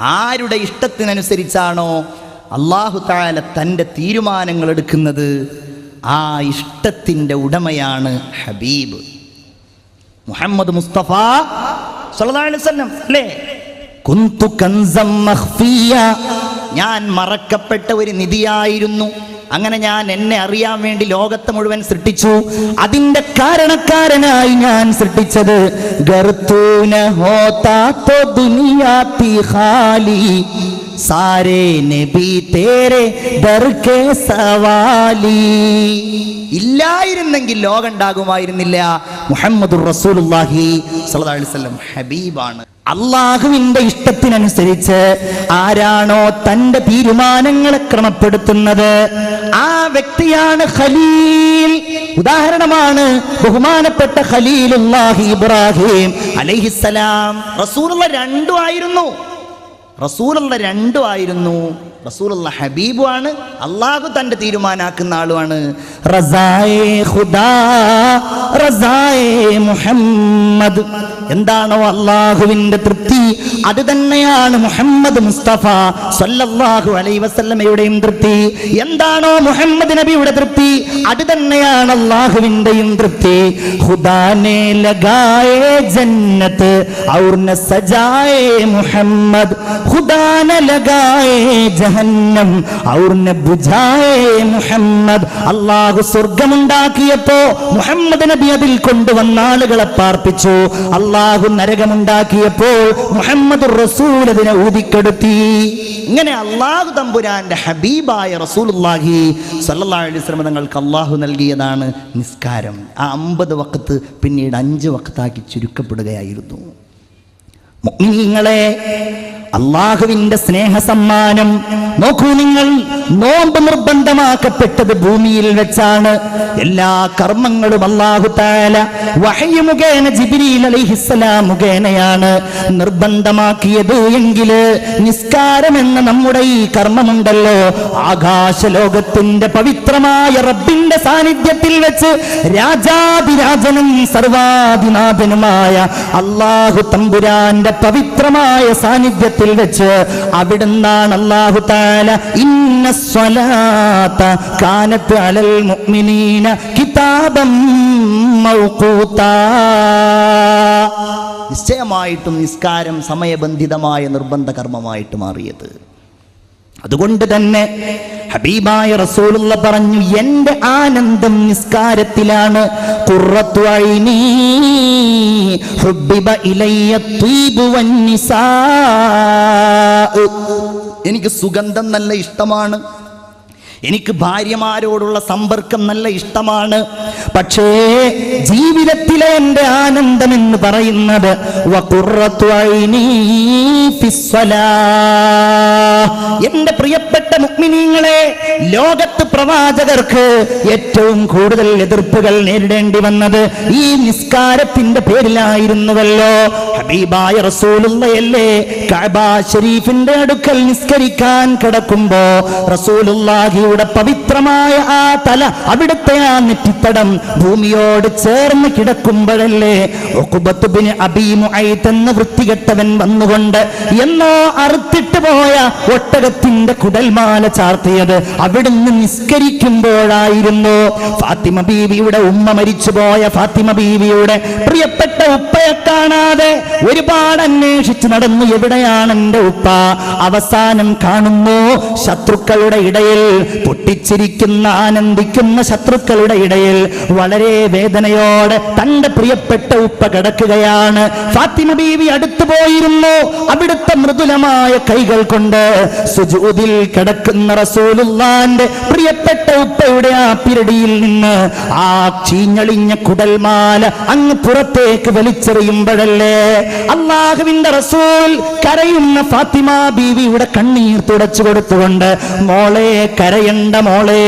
ആരുടെ ഇഷ്ടത്തിനനുസരിച്ചാണോ അള്ളാഹു താല തന്റെ തീരുമാനങ്ങൾ എടുക്കുന്നത് ആ ഇഷ്ടത്തിന്റെ ഉടമയാണ് ഹബീബ്. മുഹമ്മദ് മുസ്തഫ അല്ലേ? കുന്തു കൻസം ഞാൻ മറക്കപ്പെട്ട ഒരു നിധിയായിരുന്നു. അങ്ങനെ ഞാൻ എന്നെ അറിയാൻ വേണ്ടി ലോകത്തെ മുഴുവൻ സൃഷ്ടിച്ചു. അതിന്റെ കാരണക്കാരനായി ഞാൻ സൃഷ്ടിച്ചത് ഗർത്തൂന ഹോതാ ദുനിയാ ഖാലി സാരേ നബി തേരെ ദർക്കേ സവാലി. ഇല്ലായിരുന്നെങ്കിൽ ലോകം ഉണ്ടാകുമായിരുന്നില്ല മുഹമ്മദ് റസൂലുള്ളാഹി സല്ലല്ലാഹു അലൈഹി വസല്ലം ഹബീബാണ്. അള്ളാഹുവിന്റെ ഇഷ്ടത്തിനനുസരിച്ച് ആരാണോ തന്റെ തീരുമാനങ്ങളെ ക്രമപ്പെടുത്തുന്നത് ആ വ്യക്തിയാണ് ഖലീൽ. ഉദാഹരണമാണ് ബഹുമാനപ്പെട്ട ഖലീലുല്ലാഹി ഇബ്രാഹിം അലൈഹിസ്സലാം. റസൂലുള്ള രണ്ടും ആയിരുന്നു. റസൂലുള്ള രണ്ടും ആയിരുന്നു. റസൂലുള്ള ഹബീബുമാണ് അള്ളാഹു തന്റെ തീരുമാനാക്കുന്ന ആളുമാണ്. മുഹമ്മദ്. എന്താണോ അള്ളാഹുവിന്റെ തൃപ്തി? അത് തന്നെയാണ് മുഹമ്മദ് മുസ്തഫ സല്ലല്ലാഹു അലൈ വസല്ലമയുടെയും തൃപ്തി. എന്താണോ മുഹമ്മദ് നബിയുടെ തൃപ്തി? അത് തന്നെയാണ് അള്ളാഹുവിന്റെയും തൃപ്തി. ഖുദാനെ ലഗായേ ജന്നത്ത് ഔർന സജായേ മുഹമ്മദ്. ഖുദാന ലഗായേ ജഹന്നം. ഔർ ന ബുജായേ മുഹമ്മദ്. അള്ളാഹു സ്വർഗമുണ്ടാക്കിയപ്പോ മുഹമ്മദ് നബി അതിൽ കൊണ്ടുവന്ന ആളുകളെ പാർപ്പിച്ചു. അള്ളാഹു നരകമുണ്ടാക്കിയപ്പോൾ മുഹമ്മദ് റസൂൽ അതിനെ ഊതിക്കെടുത്തി. ഇങ്ങനെ അള്ളാഹു തമ്പുരാന്റെ ഹബീബായ റസൂലുള്ളാഹി സല്ലല്ലാഹു അലൈഹി വസല്ലം തങ്ങൾക്ക് അള്ളാഹു നൽകിയതാണ് നിസ്കാരം. ആ അമ്പത് വക്കത്ത് പിന്നീട് അഞ്ച് വക്കത്താക്കി ചുരുക്കപ്പെടുകയായിരുന്നു. മുഅ്മിനീങ്ങളെ അള്ളാഹുവിന്റെ സ്നേഹ സമ്മാനം നോക്കൂ നിങ്ങൾ നോമ്പ് നിർബന്ധമാക്കപ്പെട്ടത് ഭൂമിയിൽ വെച്ചാണ്. എല്ലാ കർമ്മങ്ങളും അള്ളാഹു താല വഹയ മുഖേന അലൈഹിസ്സലാം മുഖേനയാണ് നിർബന്ധമാക്കിയത് എങ്കിൽ നിസ്കാരം എന്ന നമ്മുടെ ഈ കർമ്മമുണ്ടല്ലോ. ആകാശ ലോകത്തിന്റെ പവിത്രമായ റബ്ബിന്റെ സാന്നിധ്യത്തിൽ വെച്ച് രാജാതിരാജനും സർവാധിനാഥനുമായ അള്ളാഹു തമ്പുരാന്റെ പവിത്രമായ സാന്നിധ്യത്തിൽ വെച്ച് അവിടുന്നാണ് അള്ളാഹു താല ഇന്ന സ്വലാത്ത കാനത്ത് അലൽ മുഅ്മിനീന കിതാബം മൗഖൂത്താ നിശ്ചയമായിട്ടും നിസ്കാരം സമയബന്ധിതമായ നിർബന്ധ കർമ്മമായിട്ട് മാറിയത്. അതുകൊണ്ട് തന്നെ ഹബീബായ റസൂലുള്ള പറഞ്ഞു എന്റെ ആനന്ദം നിസ്കാരത്തിലാണ്. ത്വീബു വന്നിസാ. എനിക്ക് സുഗന്ധം നല്ല ഇഷ്ടമാണ്. എനിക്ക് ഭാര്യമാരോടുള്ള സമ്പർക്കം നല്ല ഇഷ്ടമാണ് പക്ഷേ ജീവിതത്തിലെ എന്റെ ആനന്ദം എന്ന് പറയുന്നത്. എന്റെ പ്രിയപ്പെട്ട മുക്മിനീങ്ങളെ ലോകത്ത് പ്രവാചകർക്ക് ഏറ്റവും കൂടുതൽ എതിർപ്പുകൾ നേരിടേണ്ടി വന്നത് ഈ നിസ്കാരത്തിന്റെ പേരിലായിരുന്നുവല്ലോ ഹബീബായ റസൂലുള്ളയല്ലേ കഅബ ഷരീഫിന്റെ അടുക്കൽ നിസ്കരിക്കാൻ കിടക്കുമ്പോ റസൂലുള്ളാഹിയുടെ പവിത്രമായ ആ തല അവിടുത്തെ ആ നെറ്റിത്തടം ഭൂമിയോട് ചേർന്ന് കിടക്കുമ്പോഴല്ലേ എന്ന വൃത്തികെട്ടവൻ വന്നുകൊണ്ട് എന്നോ അറുത്തിട്ട് പോയ ഒട്ടകത്തിന്റെ കുടൽമാല ചാർത്തിയത് അവിടുന്ന് നിസ്കരിക്കുമ്പോഴായിരുന്നു. ഫാത്തിമ ബീവിയുടെ ഉമ്മ മരിച്ചുപോയ ഫാത്തിമ ബീവിയുടെ പ്രിയപ്പെട്ട ഉപ്പയെ കാണാതെ ഒരുപാട് അന്വേഷിച്ച് നടന്നു എവിടെയാണ് എന്റെ ഉപ്പ? അവസാനം കാണുന്നു ശത്രുക്കളുടെ ഇടയിൽ പൊട്ടിച്ചിരിക്കുന്ന ആനന്ദിക്കുന്ന ശത്രുക്കളുടെ ഇടയിൽ വളരെ വേദനയോടെ തന്റെ പ്രിയപ്പെട്ട ഉപ്പ കിടക്കുകയാണ്. ഫാത്തിമ ബീവി അടുത്തു പോയിരുന്നു. അവിടുത്തെ മൃദുലമായ കൈകൾ കൊണ്ട് സുജൂതിൽ കിടക്കുന്ന റസൂലുള്ളാന്റെ പ്രിയപ്പെട്ട ഉപ്പയുടെ ആ പിരടിയിൽ നിന്ന് ആ ചീഞ്ഞളിഞ്ഞ കുടൽമാല അങ്ങ് പുറത്തേക്ക് വലിച്ചെറിയുമ്പോഴല്ലേ അള്ളാഹുവിന്റെ റസൂൽ കരയുന്ന ഫാത്തിമ ബീവിയുടെ കണ്ണീർ തുടച്ചു കൊടുത്തുകൊണ്ട് മോളെ കരയണ്ട മോളെ.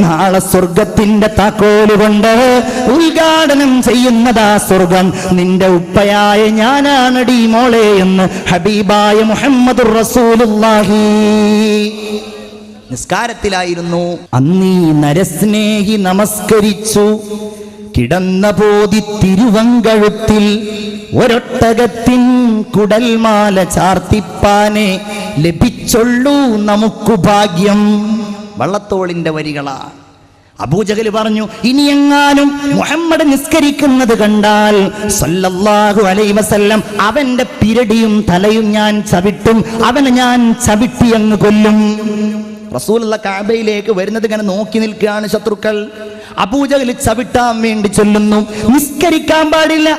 നാളെ സ്വർഗത്തിന്റെ താക്കോൽ കൊണ്ട് ഉദ്ഘാടനം ചെയ്യുന്നതാ സ്വർഗം. നിന്റെ ഉപ്പയായ ഞാനാണടി മോളെ എന്ന് ഹബീബായ മുഹമ്മദ് റസൂലുള്ളാഹി. നിസ്കാരത്തിലായിരുന്നു. അന്നീ നരസ്നേഹി നമസ്കരിച്ചു. കിടന്ന പോതി തിരുവങ്കഴുത്തിൽ ഒരൊട്ടകത്തിൻ കുടൽമാല ചാർത്തിപ്പാനെ ലഭിച്ചൊള്ളൂ നമുക്ക് ഭാഗ്യം. വള്ളത്തോളിന്റെ വരികളാ. അബൂജഹൽ പറഞ്ഞു ഇനിയെങ്ങാനും മുഹമ്മദ് നിസ്കരിക്കുന്നത് കണ്ടാൽ സല്ലല്ലാഹു അലൈ വസല്ലം അവന്റെ പിരടിയും തലയും ഞാൻ ചവിട്ടും അവനെ ഞാൻ ചവിട്ടിയങ്ങ് കൊല്ലും. റസൂലുള്ള കാബയിലേക്ക് വരുന്നത് ഇങ്ങനെ നോക്കി നിൽക്കുകയാണ് ശത്രുക്കൾ. അബൂജഹൽ ചവിട്ടാൻ വേണ്ടി ചൊല്ലുന്നു. നിസ്കരിക്കാൻ പാടില്ല.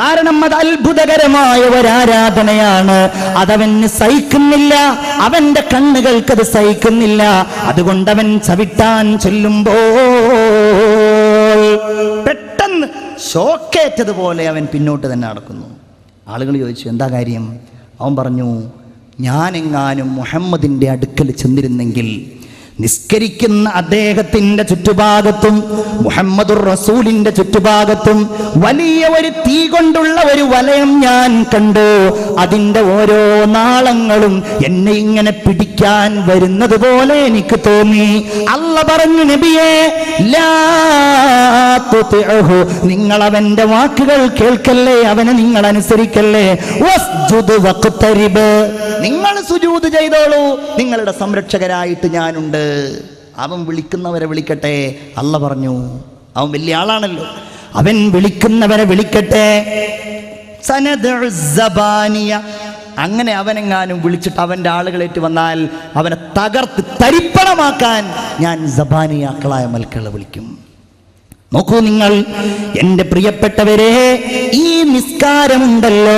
കാരണം അത് അത്ഭുതകരമായ ഒരാരാധനയാണ്. അതവന് സഹിക്കുന്നില്ല. അവന്റെ കണ്ണുകൾക്ക് അത് സഹിക്കുന്നില്ല. അതുകൊണ്ട് അവൻ ചവിട്ടാൻ ചൊല്ലുമ്പോൾ പെട്ടെന്ന് ഷോക്കേറ്റതുപോലെ അവൻ പിന്നോട്ട് തന്നെ നടക്കുന്നു. ആളുകൾ ചോദിച്ചു എന്താ കാര്യം? അവൻ പറഞ്ഞു ഞാനെങ്ങാനും മുഹമ്മദിന്റെ അടുക്കൽ ചെന്നിരുന്നെങ്കിൽ നിസ്കരിക്കുന്ന അദ്ദേഹത്തിന്റെ ചുറ്റുഭാഗത്തും മുഹമ്മദുർ റസൂലിന്റെ ചുറ്റുഭാഗത്തും വലിയ ഒരു തീ കൊണ്ടുള്ള ഒരു വലയം ഞാൻ കണ്ടു അതിന്റെ ഓരോ നാളങ്ങളും എന്നെ ഇങ്ങനെ പിടിക്കാൻ വരുന്നത് പോലെ എനിക്ക് തോന്നി അല്ല പറഞ്ഞു നബിയെ. നിങ്ങൾ അവന്റെ വാക്കുകൾ കേൾക്കല്ലേ അവനെ നിങ്ങൾ അനുസരിക്കല്ലേ. നിങ്ങൾ സുജൂത് ചെയ്തോളൂ നിങ്ങളുടെ സംരക്ഷകരായിട്ട് ഞാനുണ്ട് അവൻ വിളിക്കുന്നവരെ വിളിക്കട്ടെ അല്ല പറഞ്ഞു. അവൻ വലിയ ആളാണല്ലോ. അവൻ വിളിക്കുന്നവരെ വിളിക്കട്ടെ. അങ്ങനെ അവനെങ്ങാനും വിളിച്ചിട്ട് അവന്റെ ആളുകളേറ്റ് വന്നാൽ അവനെ തകർത്ത് തരിപ്പണമാക്കാൻ ഞാൻ സബാനിയാക്കളായ മൽക്കളെ വിളിക്കും. നോക്കൂ നിങ്ങൾ എന്റെ പ്രിയപ്പെട്ടവരെ ഈ നിസ്കാരമുണ്ടല്ലോ.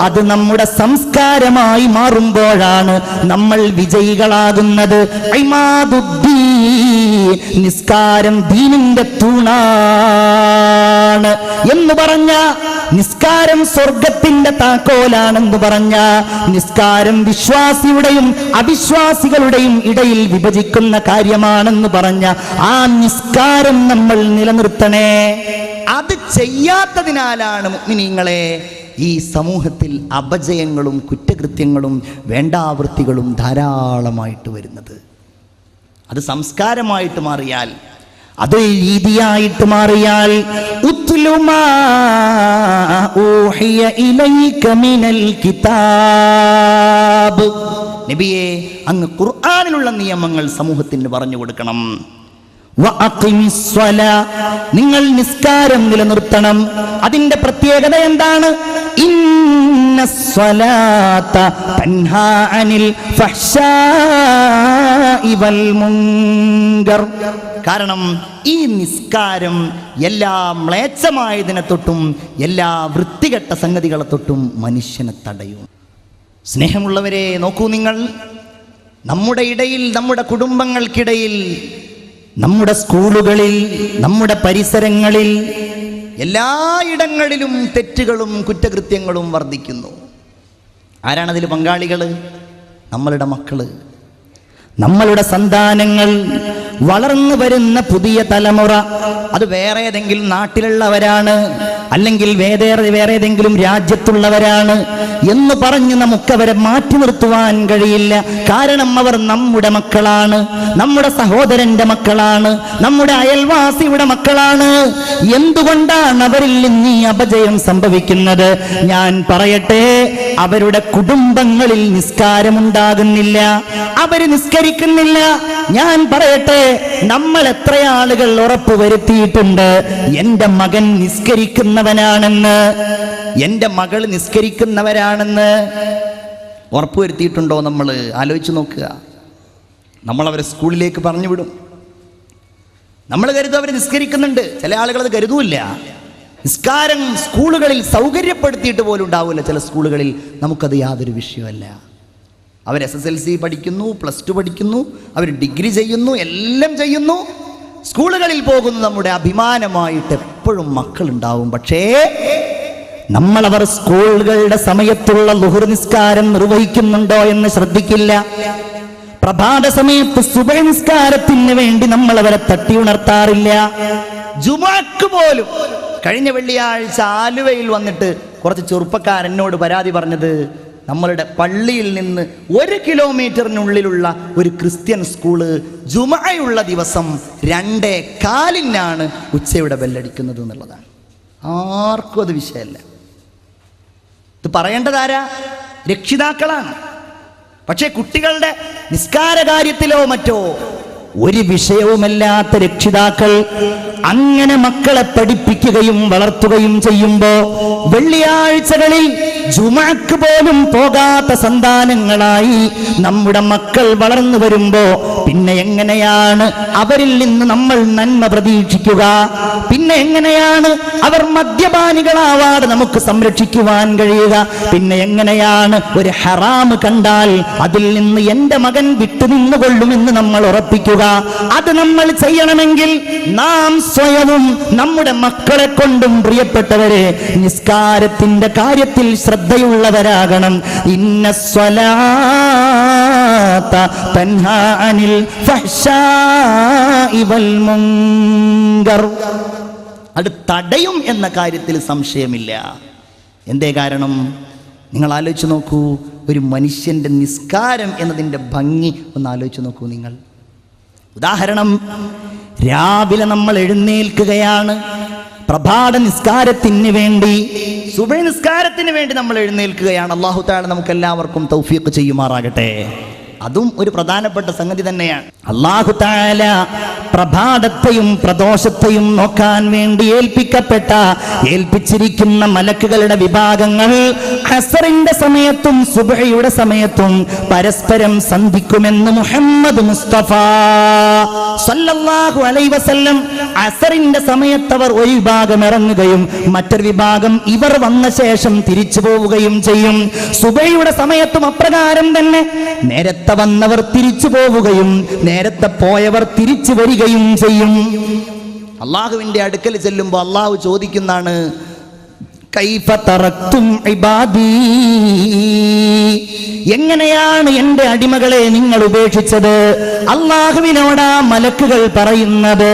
അത് നമ്മുടെ സംസ്കാരമായി മാറുമ്പോഴാണ് നമ്മൾ വിജയികളാകുന്നത്. നിസ്കാരം ദീനിന്റെ തൂണാണ് എന്ന് പറഞ്ഞ നിസ്കാരം സ്വർഗത്തിന്റെ താക്കോലാണെന്ന് പറഞ്ഞ നിസ്കാരം വിശ്വാസിയുടെയും അവിശ്വാസികളുടെയും ഇടയിൽ വിഭജിക്കുന്ന കാര്യമാണെന്ന് പറഞ്ഞ ആ നിസ്കാരം നമ്മൾ നിലനിർത്തണേ അത് ചെയ്യാത്തതിനാലാണ് മുഅ്മിനീങ്ങളെ ഈ സമൂഹത്തിൽ അപജയങ്ങളും കുറ്റകൃത്യങ്ങളും വേണ്ടാവൃത്തികളും ധാരാളമായിട്ട് വരുന്നത്. അത് സംസ്കാരമായിട്ട് മാറിയാൽ അത് രീതിയായിട്ട് മാറിയാൽ കിതാബ്. നബിയെ അങ്ങ് ഖുർആാനിലുള്ള നിയമങ്ങൾ സമൂഹത്തിന് പറഞ്ഞു കൊടുക്കണം. നിങ്ങൾ നിസ്കാരം നിലനിർത്തണം. അതിന്റെ പ്രത്യേകത എന്താണ്? തൻഹാ അനിൽ മുങ്കർ. കാരണം ഈ നിസ്കാരം എല്ലാ മ്ലേച്ഛമായതിനെ തൊട്ടും എല്ലാ വൃത്തികെട്ട സംഗതികളെ തൊട്ടും മനുഷ്യനെ തടയും. സ്നേഹമുള്ളവരെ നോക്കൂ നിങ്ങൾ. നമ്മുടെ ഇടയിൽ നമ്മുടെ കുടുംബങ്ങൾക്കിടയിൽ നമ്മുടെ സ്കൂളുകളിൽ നമ്മുടെ പരിസരങ്ങളിൽ എല്ലായിടങ്ങളിലും തെറ്റുകളും കുറ്റകൃത്യങ്ങളും വർദ്ധിക്കുന്നു. ആരാണതിൽ പങ്കാളികൾ നമ്മളുടെ മക്കൾ. നമ്മളുടെ സന്താനങ്ങൾ വളർന്നു വരുന്ന പുതിയ തലമുറ. അത് വേറെ ഏതെങ്കിലും നാട്ടിലുള്ളവരാണ്. അല്ലെങ്കിൽ വേറെ വേറെ ഏതെങ്കിലും രാജ്യത്തുള്ളവരാണ് എന്ന് പറഞ്ഞ് നമുക്കവരെ മാറ്റി നിർത്തുവാൻ കഴിയില്ല. കാരണം അവർ നമ്മുടെ മക്കളാണ് നമ്മുടെ സഹോദരന്റെ മക്കളാണ് നമ്മുടെ അയൽവാസിയുടെ മക്കളാണ്. എന്തുകൊണ്ടാണ് അവരിൽ നിന്ന് ഈ അപജയം സംഭവിക്കുന്നത്? ഞാൻ പറയട്ടെ. അവരുടെ കുടുംബങ്ങളിൽ നിസ്കാരമുണ്ടാകുന്നില്ല. അവർ നിസ്കരിക്കുന്നില്ല. ഞാൻ പറയട്ടെ നമ്മൾ എത്ര ആളുകൾ ഉറപ്പ് വരുത്തിയിട്ടുണ്ട്? എന്റെ മകൻ നിസ്കരിക്കുന്നവനാണെന്ന്. എന്റെ മകൾ നിസ്കരിക്കുന്നവരാണെന്ന്. ഉറപ്പ് വരുത്തിയിട്ടുണ്ടോ നമ്മൾ? ആലോചിച്ച് നോക്കുക. നമ്മൾ അവരെ സ്കൂളിലേക്ക് പറഞ്ഞു വിടും നമ്മൾ കരുതും അവർ നിസ്കരിക്കുന്നുണ്ട്. ചില ആളുകൾ അത് കരുതൂല്ല. നിസ്കാരം സ്കൂളുകളിൽ സൗകര്യപ്പെടുത്തിയിട്ട് പോലും ഉണ്ടാവില്ല. ചില സ്കൂളുകളിൽ നമുക്കത് യാതൊരു വിഷയമല്ല. അവർ എസ് എസ് എൽ സി പഠിക്കുന്നു പ്ലസ് ടു പഠിക്കുന്നു അവർ ഡിഗ്രി ചെയ്യുന്നു എല്ലാം ചെയ്യുന്നു. സ്കൂളുകളിൽ പോകുന്നു നമ്മുടെ അഭിമാനമായിട്ട് എപ്പോഴും മക്കളുണ്ടാവും. പക്ഷേ നമ്മളവർ സ്കൂളുകളുടെ സമയത്തുള്ള ലുഹുർ നിസ്കാരം നിർവഹിക്കുന്നുണ്ടോ എന്ന് ശ്രദ്ധിക്കില്ല. പ്രഭാത സമയത്ത് സുഭനിസ്കാരത്തിന് വേണ്ടി നമ്മൾ അവരെ തട്ടി ഉണർത്താറില്ല ജുമാക്ക് പോലും കഴിഞ്ഞ വെള്ളിയാഴ്ച ആലുവയിൽ വന്നിട്ട് കുറച്ച് ചെറുപ്പക്കാർ എന്നോട് പരാതി പറഞ്ഞത് നമ്മളുടെ പള്ളിയിൽ നിന്ന് ഒരു കിലോമീറ്ററിനുള്ളിലുള്ള ഒരു ക്രിസ്ത്യൻ സ്കൂൾ ജുമയുള്ള ദിവസം രണ്ടേ കാലിനാണ് ഉച്ചയുടെ ബെല്ലടിക്കുന്നത് എന്നുള്ളതാണ്. ആർക്കും അത് വിഷയമല്ല. ഇത് പറയേണ്ടതാരാ രക്ഷിതാക്കളാണ്. പക്ഷേ കുട്ടികളുടെ നിസ്കാര കാര്യത്തിലോ മറ്റോ ഒരു വിഷയവുമല്ലാത്ത രക്ഷിതാക്കൾ അങ്ങനെ മക്കളെ പഠിപ്പിക്കുകയും വളർത്തുകയും ചെയ്യുമ്പോ വെള്ളിയാഴ്ചകളിൽ ജുമാക്ക് പോലും പോകാത്ത സന്താനങ്ങളായി നമ്മുടെ മക്കൾ വളർന്നു വരുമ്പോ പിന്നെ എങ്ങനെയാണ് അവരിൽ നിന്ന് നമ്മൾ നന്മ പ്രതീക്ഷിക്കുക? പിന്നെ എങ്ങനെയാണ് അവർ മദ്യപാനികളാവാതെ നമുക്ക് സംരക്ഷിക്കുവാൻ കഴിയുക? പിന്നെ എങ്ങനെയാണ് ഒരു ഹറാം കണ്ടാൽ അതിൽ നിന്ന് എന്റെ മകൻ വിട്ടുനിന്നുകൊള്ളുമെന്ന് നമ്മൾ ഉറപ്പിക്കുക? അത് നമ്മൾ ചെയ്യണമെങ്കിൽ നാം സ്വയവും നമ്മുടെ മക്കളെ കൊണ്ടും പ്രിയപ്പെട്ടവരെ നിസ്കാരത്തിന്റെ കാര്യത്തിൽ ശ്രദ്ധയുള്ളവരാകണം. ഇന്ന വൽ മുങ്കർ. അത് തടയും എന്ന കാര്യത്തിൽ സംശയമില്ല. എന്തേ കാരണം? നിങ്ങൾ ആലോചിച്ച് നോക്കൂ ഒരു മനുഷ്യന്റെ നിസ്കാരം എന്നതിന്റെ ഭംഗി ഒന്ന് ആലോചിച്ച് നോക്കൂ നിങ്ങൾ. ഉദാഹരണം രാവിലെ നമ്മൾ എഴുന്നേൽക്കുകയാണ്. പ്രഭാത നിസ്കാരത്തിന് വേണ്ടി സുബൈ നിസ്കാരത്തിന് വേണ്ടി നമ്മൾ എഴുന്നേൽക്കുകയാണ്. അള്ളാഹു താഴെ നമുക്ക് എല്ലാവർക്കും തൗഫീഖ് ചെയ്യുമാറാകട്ടെ. അതും ഒരു പ്രധാനപ്പെട്ട സംഗതി തന്നെയാണ്. അള്ളാഹു താല പ്രഭാതത്തെയും പ്രദോഷത്തെയും നോക്കാൻ വേണ്ടി ഏൽപ്പിക്കപ്പെട്ട ഏൽപ്പിച്ചിരിക്കുന്ന മലക്കുകളുടെ വിഭാഗങ്ങൾ ഹസറിന്റെ സമയത്തും സുബഹയുടെ സമയത്തും പരസ്പരം സന്ധിക്കുമെന്ന് മുഹമ്മദ് മുസ്തഫ സല്ലല്ലാഹു അലൈഹി വസല്ലം അസറിന്റെ സമയത്ത് അവർ ഒരു വിഭാഗം ഇറങ്ങുകയും മറ്റൊരു വിഭാഗം ഇവർ വന്ന ശേഷം തിരിച്ചു പോവുകയും ചെയ്യും. സുബൈയുടെ സമയത്തും അപ്രകാരം തന്നെ നേരത്തെ വന്നവർ തിരിച്ചു പോവുകയും നേരത്തെ പോയവർ തിരിച്ചു വരികയും ചെയ്യും. അള്ളാഹുവിന്റെ അടുക്കൽ ചെല്ലുമ്പോൾ അള്ളാഹു ചോദിക്കുന്നതാണ് കൈഫ ഇബാദി. എങ്ങനെയാണ് എന്റെ അടിമകളെ നിങ്ങൾ ഉപേക്ഷിച്ചത്? അള്ളാഹുവിനോടാ മലക്കുകൾ പറയുന്നത്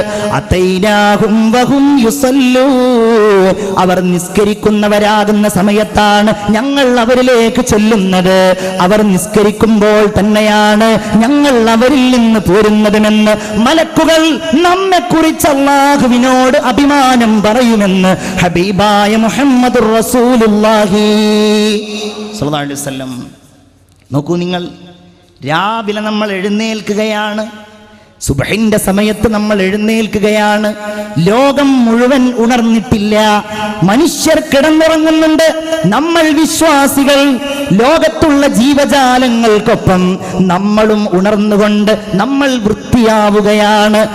അവർ നിസ്കരിക്കുന്നവരാകുന്ന സമയത്താണ് ഞങ്ങൾ അവരിലേക്ക് ചെല്ലുന്നത്. അവർ നിസ്കരിക്കുമ്പോൾ തന്നെയാണ് ഞങ്ങൾ അവരിൽ നിന്ന് പോരുന്നതിനെന്ന് മലക്കുകൾ നമ്മെ കുറിച്ച് അള്ളാഹുവിനോട് അഭിമാനം പറയുമെന്ന് ഹബീബായ മുഹമ്മദ് അലൈഹി വസല്ലം. നോക്കൂ നിങ്ങൾ രാവിലെ നമ്മൾ എഴുന്നേൽക്കുകയാണ്. സുബഹിന്റെ സമയത്ത് നമ്മൾ എഴുന്നേൽക്കുകയാണ്. ലോകം മുഴുവൻ ഉണർന്നിട്ടില്ല. മനുഷ്യർ കിടന്നുറങ്ങുന്നുണ്ട്. നമ്മൾ വിശ്വാസികൾ. ലോകത്തുള്ള ജീവജാലങ്ങൾക്കൊപ്പം നമ്മളും ഉണർന്നുകൊണ്ട് നമ്മൾ വൃത്തിയാവുകയാണ്.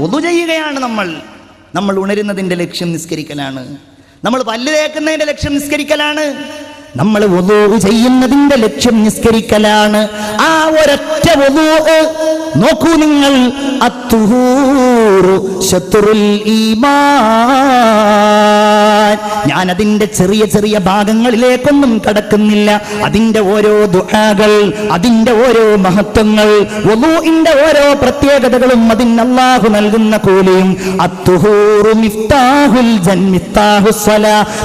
ഒതു ചെയ്യുകയാണ് നമ്മൾ. നമ്മൾ ഉണരുന്നതിന്റെ ലക്ഷ്യം നിസ്കരിക്കലാണ്. നമ്മൾ പല്ല് തേക്കുന്നതിന്റെ ലക്ഷ്യം നിസ്കരിക്കലാണ്. നമ്മൾ വധു ചെയ്യുന്നതിന്റെ ലക്ഷ്യം നിസ്കരിക്കലാണ്. ആ ഒരൊറ്റ വധു നോക്കൂ നിങ്ങൾ അത്തുഹൂറു ശത്രുൽ ഈമാൻ. ഞാൻ അതിന്റെ ചെറിയ ചെറിയ ഭാഗങ്ങളിലേക്കൊന്നും കടക്കുന്നില്ല. അതിന്റെ ഓരോ ദുആകൾ അതിന്റെ ഓരോ മഹത്വങ്ങൾ വധുവിന്റെ ഓരോ പ്രത്യേകതകളും അതിന് അള്ളാഹു നൽകുന്ന കൂലിയും.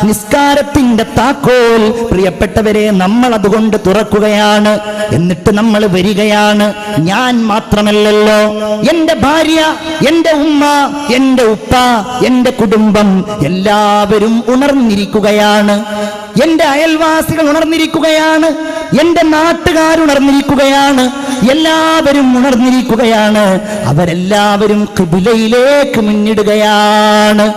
നിസ്കാരത്തിന്റെ താക്കോൽ. പ്രിയപ്പെട്ടവരെ നമ്മൾ അതുകൊണ്ട് തുറക്കുകയാണ്. എന്നിട്ട് നമ്മൾ വരികയാണ്. ഞാൻ മാത്രമല്ലല്ലോ. എന്റെ ഭാര്യ എന്റെ ഉമ്മ എന്റെ ഉപ്പ എന്റെ കുടുംബം എല്ലാവരും ഉണർന്നിരിക്കുകയാണ്. എന്റെ അയൽവാസികൾ ഉണർന്നിരിക്കുകയാണ്. എന്റെ നാട്ടുകാർ ഉണർന്നിരിക്കുകയാണ്. എല്ലാവരും ഉണർന്നിരിക്കുകയാണ്. അവരെല്ലാവരും കിബിലയിലേക്ക് മുന്നിടുകയാണ്.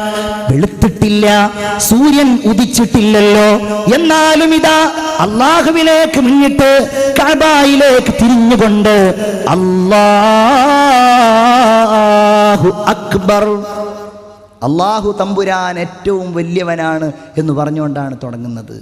വെളുത്തിട്ടില്ല സൂര്യൻ ഉദിച്ചിട്ടില്ലല്ലോ. എന്നാലും ഇതാ അള്ളാഹുവിലേക്ക് മുന്നിട്ട് കബായിലേക്ക് തിരിഞ്ഞുകൊണ്ട് അള്ളാഹു അക്ബർ അള്ളാഹു തമ്പുരാൻ ഏറ്റവും വലിയവനാണ് എന്ന് പറഞ്ഞുകൊണ്ടാണ് തുടങ്ങുന്നത്.